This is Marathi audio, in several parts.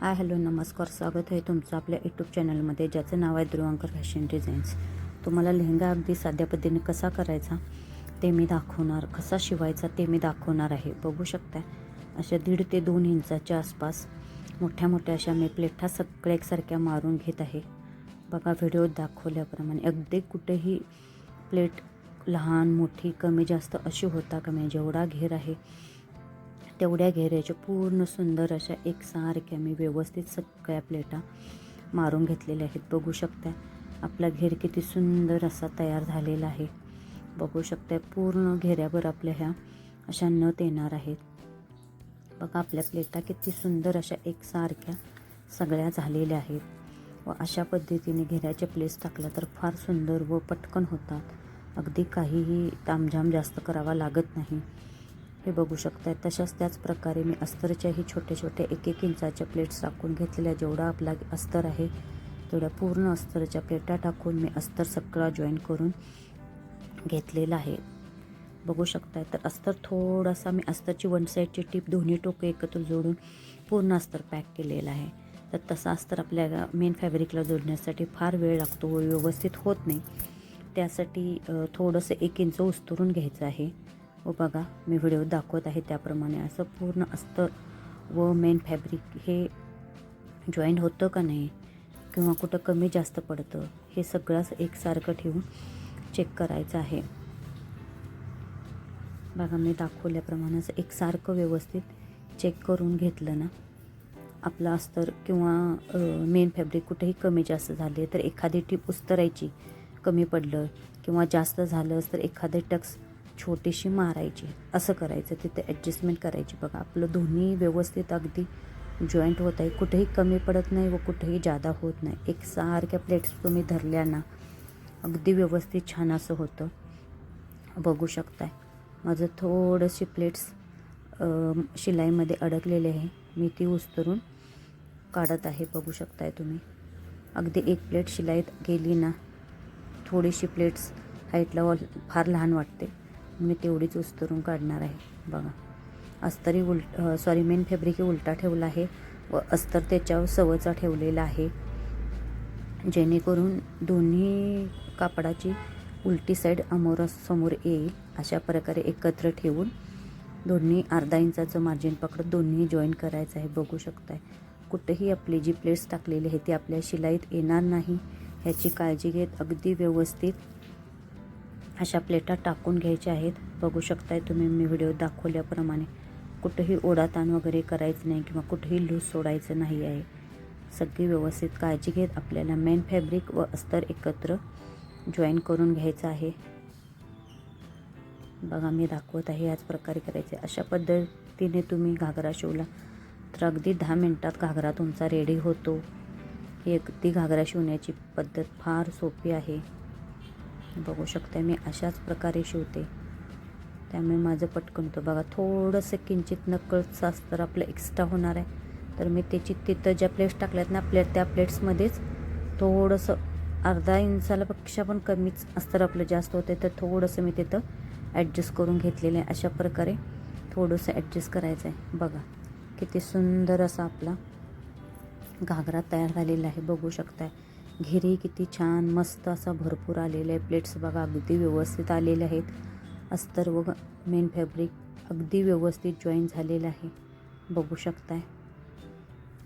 हाय हॅलो नमस्कार. स्वागत आहे तुमचं आपल्या यूट्यूब चॅनलमध्ये ज्याचं नाव आहे ध्रुवांकर फॅशन डिझाईन्स. तुम्हाला लेहंगा अगदी साध्या पद्धतीने कसा करायचा ते मी दाखवणार कसा शिवायचा ते मी दाखवणार आहे. बघू शकता अशा दीड ते दोन इंचाच्या आसपास मोठ्या मोठ्या अशा मी प्लेटा सगळ्या एकसारख्या मारून घेत आहे. बघा व्हिडिओ दाखवल्याप्रमाणे अगदी कुठेही प्लेट लहान मोठी कमी जास्त अशी होता कमी जेवढा घेर आहे तेवढ्या घेऱ्याच्या पूर्ण सुंदर अशा एकसारख्या मी व्यवस्थित सगळ्या प्लेटा मारून घेतलेल्या आहेत. बघू शकता आपला घेर किती सुंदर असा तयार झालेला आहे. बघू शकता पूर्ण घेऱ्यावर आपल्या ह्या अशा नत येणार आहेत. बघा आपल्या प्लेटा किती सुंदर अशा एकसारख्या सगळ्या झालेल्या आहेत. व अशा पद्धतीने घेऱ्याचे प्लेस टाकला तर फार सुंदर व पटकन होतात. अगदी काहीही तामझाम जास्त करावा लागत नाही. हे बघू शकताय. तशाच त्याच प्रकारे मी अस्तरच्याही छोटे छोटे एक एक इंचाच्या प्लेट्स टाकून घेतलेल्या जेवढा आपला अस्तर आहे तेवढ्या पूर्ण अस्तरच्या प्लेटा टाकून मी अस्तर सगळा जॉईन करून घेतलेला आहे. बघू शकताय. तर अस्तर थोडासा मी अस्तरची वन साईडची टीप दोन्ही टोकं एकत्र जोडून पूर्ण अस्तर पॅक केलेला आहे. तर तसा अस्तर आपल्या मेन फॅब्रिकला जोडण्यासाठी फार वेळ लागतो व्यवस्थित होत नाही. त्यासाठी थोडंसं एक इंच उस्तरून घ्यायचं आहे. व बघा मी व्हिडिओ दाखवत आहे त्याप्रमाणे. असं पूर्ण अस्तर व मेन फॅब्रिक हे जॉईंट होतं का नाही किंवा कुठं कमी जास्त पडतं हे सगळंच एकसारखं ठेवून चेक करायचं आहे. बघा मी दाखवल्याप्रमाणे असं एकसारखं व्यवस्थित चेक करून घेतलं ना. आपलं अस्तर किंवा मेन फॅब्रिक कुठेही कमी जास्त झाले तर एखादी टीप उस्तरायची कमी पडलं किंवा जास्त झालं तर एखादे टक्स छोटीशी मारायची असं करायचं तिथे ॲडजस्टमेंट करायची. बघा आपलं दोन्ही व्यवस्थित अगदी जॉईंट होत आहे. कुठेही कमी पडत नाही व कुठेही जादा होत नाही. एक सारख्या प्लेट्स तुम्ही धरल्या ना अगदी व्यवस्थित छान असं होतं. बघू शकताय. माझं थोडंशी प्लेट्स शिलाईमध्ये अडकलेले आहे. मी ती उस्तरून काढत आहे बघू शकताय तुम्ही. अगदी एक प्लेट शिलाईत गेली ना थोडीशी प्लेट्स हाईटला फार लहान वाटते. मी तेवढीच उस्तरून काढणार आहे. बघा. अस्तरी उलट सॉरी मेन फॅब्रिक उलटा ठेवला आहे. व अस्तर त्याच्यावर सवचा ठेवलेला आहे. जेणेकरून दोन्ही कापडाची उलटी साईड अमोरासमोर येईल. अशा प्रकारे एकत्र ठेवून दोन्ही अर्धा इंचाचं मार्जिन पकडत दोन्ही जॉईन करायचं आहे. बघू शकताय. कुठेही आपली जी प्लेट्स टाकलेली आहे ती आपल्या शिलाईत येणार नाही. ह्याची काळजी घेत अगदी व्यवस्थित अशा प्लेटा टाकून घ्यायच्या आहेत. बघू शकताय तुम्ही मी व्हिडिओ दाखवल्याप्रमाणे. कुठेही ओढाताण वगैरे करायचं नाही किंवा कुठेही लूज सोडायचं नाही आहे. सगळी व्यवस्थित काळजी घेत आपल्याला मेन फॅब्रिक व अस्तर एकत्र जॉईन करून घ्यायचं आहे. बघा मी दाखवत आहे याच प्रकारे करायचे. अशा पद्धतीने तुम्ही घागरा शिवला तर अगदी दहा मिनटात घागरा तुमचा रेडी होतो. ही अगदी घागरा शिवण्याची पद्धत फार सोपी आहे. बघू शकते मी अशाच प्रकारे शिवते. त्यामुळे माझं पटकन होतं. बघा थोडंसं किंचित नकळचं अस्तर आपलं एक्स्ट्रा होणार आहे. तर मी त्याची तिथं ज्या प्लेट्स टाकल्यात ना प्लेट त्या प्लेट्समध्येच थोडंसं अर्धा इंचाला पेक्षा पण कमीच अस्तर आपलं जास्त होते तर थोडंसं मी तिथं ॲडजस्ट करून घेतलेलं आहे. अशा प्रकारे थोडंसं ॲडजस्ट करायचं आहे. बघा किती सुंदर असा आपला घागरा तयार झालेला आहे. बघू शकताय. घेरी किती छान मस्त असा भरपूर आलेला आहे. प्लेट्स बघा अगदी व्यवस्थित आलेले आहेत. अस्तर व मेन फॅब्रिक अगदी व्यवस्थित जॉईन झालेलं आहे. बघू शकताय.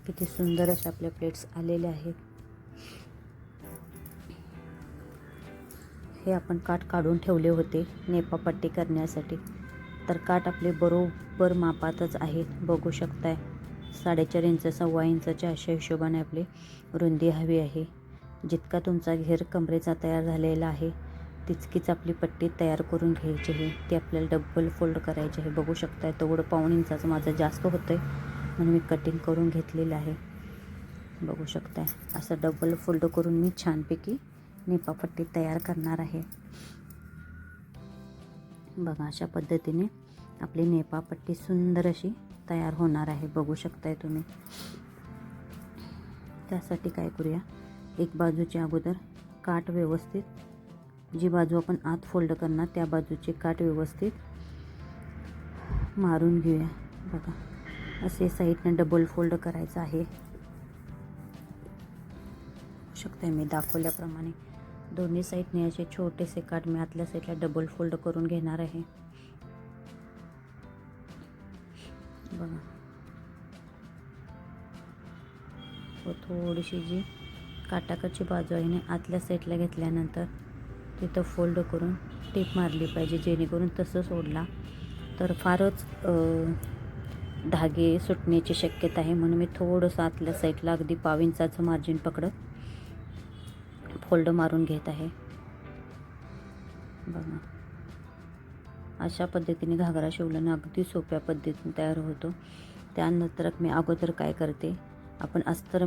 किती सुंदर अशा आपल्या प्लेट्स आलेल्या आहेत. हे आपण काठ काढून ठेवले होते नेपापट्टी करण्यासाठी. तर काठ आपले बरोबर मापातच आहेत. बघू शकताय. साडेचार इंच सव्वा इंचाच्या अशा हिशोबाने आपली रुंदी हवी आहे. जितका तुमचा घेर कमरेचा तयार झालेला आहे तितकीच आपली पट्टी तयार करून घ्यायची आहे. ती आपल्याला डबल फोल्ड करायची आहे. बघू शकताय तेवढं पाऊण इंचाचं माझं जास्त होतं आहे म्हणून मी कटिंग करून घेतलेलं आहे. बघू शकताय असं डबल फोल्ड करून मी छानपैकी निपापट्टी तयार करणार आहे. बघा अशा पद्धतीने आपली नेपापट्टी सुंदर अशी तयार होणार आहे. बघू शकताय तुम्ही. त्यासाठी काय करूया? एक बाजूची अगोदर काठ व्यवस्थित जी बाजू आपण आत फोल्ड करणार त्या बाजूची काठ व्यवस्थित मारून घेऊया. बघा असे साईडनं डबल फोल्ड करायचं आहे. शकते मी दाखवल्याप्रमाणे. दोन्ही साईडने असे छोटेसे काठ मी आतल्या साईडला डबल फोल्ड करून घेणार आहे. बघा. व थोडीशी जी काटाकडची बाजू आहे ना आतल्या साईडला घेतल्यानंतर तिथं फोल्ड करून टीप मारली पाहिजे जेणेकरून तसं सोडला तर फारच धागे सुटण्याची शक्यता आहे. म्हणून मी थोडंसं आतल्या साईडला अगदी पाविंचाचं मार्जिन पकडत फोल्ड मारून घेत आहे. बघा. अशा पद्धतीने घागरा शिवल्यानं अगदी सोप्या पद्धतीने तयार होतो. त्यानंतर मी अगोदर काय करते आपण अस्तर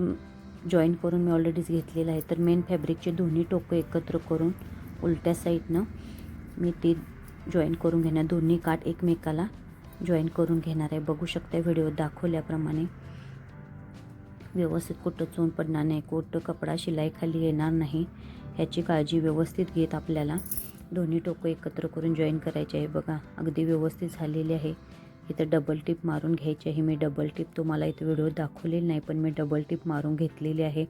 जॉईन करून मी ऑलरेडीच घेतलेलं आहे. तर मेन फॅब्रिकचे दोन्ही टोकं एकत्र करून उलट्या साईडनं मी ती जॉईन करून घेणार. दोन्ही काठ एकमेकाला जॉईन करून घेणार आहे. बघू शकता व्हिडिओ दाखवल्याप्रमाणे. व्यवस्थित कुठं चोन पडणार नाही कुठं कपडा शिलाईखाली येणार नाही ह्याची काळजी व्यवस्थित घेत आपल्याला दोन्ही टोकं एकत्र करून जॉईन करायचे आहे. बघा अगदी व्यवस्थित झालेली आहे. इथं डबल टिप मारून घ्यायची आहे. मी डबल टिप तुम्हाला इथं व्हिडिओ दाखवलेली नाही पण मी डबल टिप मारून घेतलेली आहे.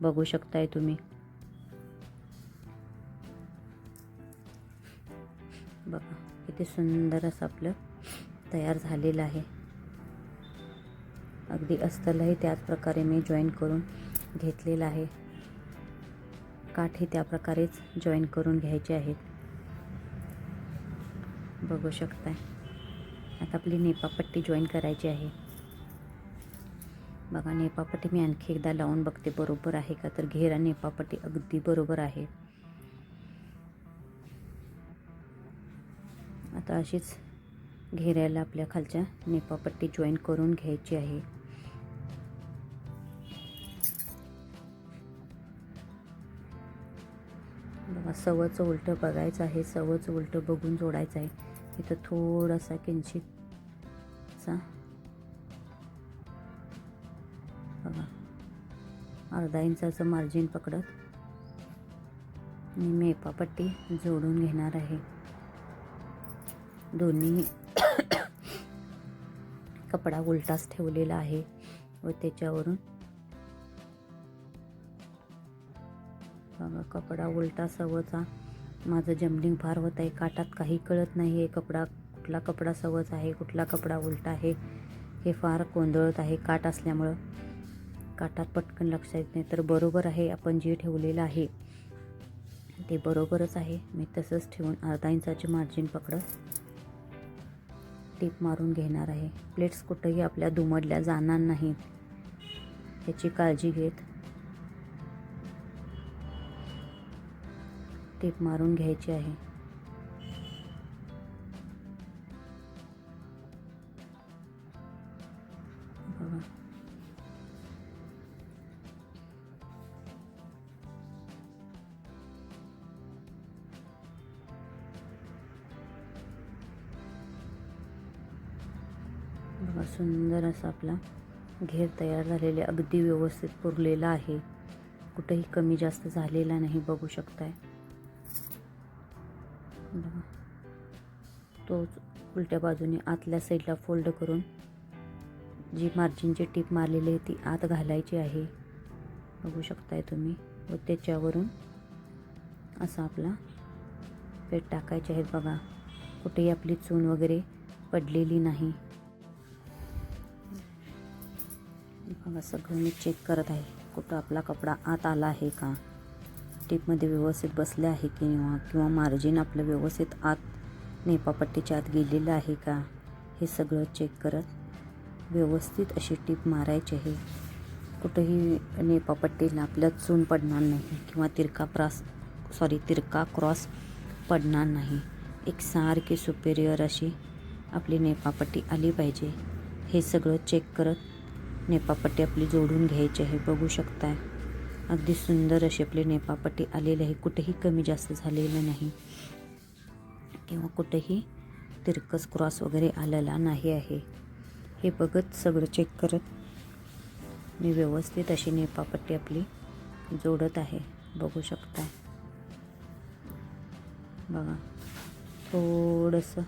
बघू शकताय तुम्ही. बघा किती सुंदर असं आपलं तयार झालेलं आहे. अगदी अस्तलही त्याच प्रकारे मी जॉईन करून घेतलेलं आहे. काठी त्या प्रकारेच जॉईन करून घ्यायचे आहेत. बघू शकताय. आता आपली नेपापट्टी जॉईन करायची आहे. बघा नेपापट्टी मी आणखी एकदा लावून बघते बरोबर आहे का? तर घेरा नेपापट्टी अगदी बरोबर आहे. आता अशीच घेऱ्याला आपल्या खालच्या नेपापट्टी जॉईन करून घ्यायची आहे. बघा सवच उलटं बघायचं आहे सवच उलटं बघून जोडायचं आहे. इथं थोडासा किंचित किंचितचा बघा. अर्धा इंचाचं मार्जिन पकडत. मी मेपापट्टी जोडून घेणार आहे. दोन्ही कपडा उलटाच ठेवलेला आहे व त्याच्यावरून. बघा कपडा उलटा सवचा माझं जमलिंग फार होत आहे काटात काही कळत नाही आहे कपडा कुठला कपडा सवच आहे कुठला कपडा उलटा आहे हे फार गोंधळत आहे. काट असल्यामुळं काटात पटकन लक्षात येत नाही. तर बरोबर आहे आपण जे ठेवलेलं आहे ते बरोबरच आहे. मी तसंच ठेवून अर्धा इंचाचे मार्जिन पकडत टीप मारून घेणार आहे. प्लेट्स कुठंही आपल्या दुमडल्या जाणार नाहीत. याची काळजी घेत टीप मारून घ्यायची आहे. बघा सुंदर असा आपला घेर तयार झालेले अगदी व्यवस्थित पुरलेला आहे. कुठंही कमी जास्त झालेला नाही बघू शकताय. बघा. तोच उलट्या बाजूने आतल्या साईडला फोल्ड करून जी मार्जिनची टीप मारलेली आहे ती आत घालायची आहे. बघू शकताय तुम्ही. व त्याच्यावरून असा आपला पेट टाकायचे आहेत. बघा. कुठेही आपली चून वगैरे पडलेली नाही. बघा सगळं मी चेक करत आहे कुठं आपला कपडा आत आला आहे का? टिपमध्ये व्यवस्थित बसले आहे की किंवा किंवा मार्जिन आपलं व्यवस्थित आत नेपापट्टीच्या आत गेलेलं आहे का? हे सगळं चेक करत व्यवस्थित अशी टीप मारायची आहे. कुठंही नेपापट्टीला आपल्या चून पडणार नाही किंवा तिरका प्रास सॉरी तिरका क्रॉस पडणार नाही. एक सारखी सुपेरियर अशी आपली नेपापट्टी आली पाहिजे. हे सगळं चेक करत नेपापट्टी आपली जोडून घ्यायची आहे बघू शकताय. अगदी सुंदर अशी आपली नेपापट्टी आलेली आहे. कुठेही कमी जास्त झालेलं नाही. किंवा कुठेही तिरकस क्रॉस वगैरे आलेला नाही आहे. हे बघत सगळं चेक करत मी व्यवस्थित अशी नेपापट्टी आपली जोडत आहे. बघू शकताय. बघा थोडंसं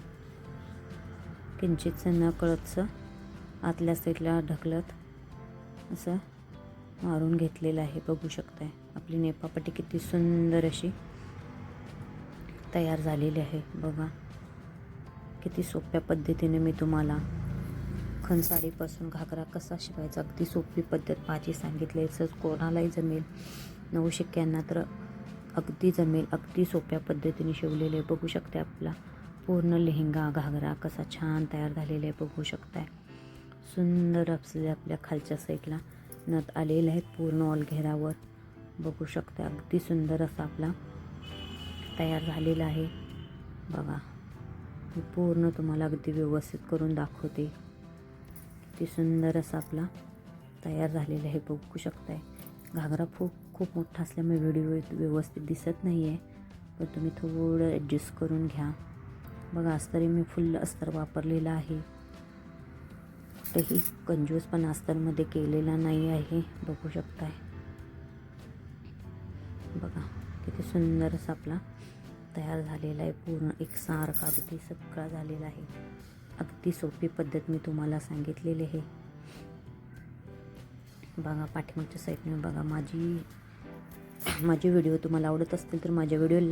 किंचितचं न कळतचं आतल्या साईडला ढकलत असं मारून घेतलेलं आहे. बघू शकताय. आपली नेपापटी किती सुंदर अशी तयार झालेली आहे. बघा. किती सोप्या पद्धतीने मी तुम्हाला खनसाडीपासून घागरा कसा शिवायचा अगदी सोपी पद्धत माझी सांगितली असंच कोणालाही जमेल नऊ शिक्क्यांना तर अगदी जमेल. अगदी सोप्या पद्धतीने शिवलेले आहे. बघू शकते आपला पूर्ण लेहंगा घागरा कसा छान तयार झालेला आहे. बघू शकताय. सुंदर असले आपल्या खालच्या साईडला. नथ आलेले आहेत पूर्ण ऑल घेरावर. बघू शकता अगदी सुंदर असा आपला तयार झालेला आहे. बघा मी पूर्ण तुम्हाला अगदी व्यवस्थित करून दाखवते. किती सुंदर असा आपला तयार झालेला आहे बघू शकताय. घागरा खूप खूप मोठा असल्यामुळे व्हिडिओ व्यवस्थित दिसत नाही आहे पण तुम्ही थोडं ॲडजस्ट करून घ्या. बघा अस्तरी मी फुल अस्तर वापरलेलं आहे. कुठेही कंजूस पण अस्तरमध्ये केलेला नाही आहे. बघू शकताय. बघा किती सुंदर असा आपला तयार झालेला आहे. पूर्ण एकसारखा अगदी सगळा झालेला आहे. अगदी सोपी पद्धत मी तुम्हाला सांगितलेली आहे. बघा पाठीमागच्या साईडने बघा माझी माझे व्हिडिओ तुम्हाला आवडत असतील तर माझ्या व्हिडिओला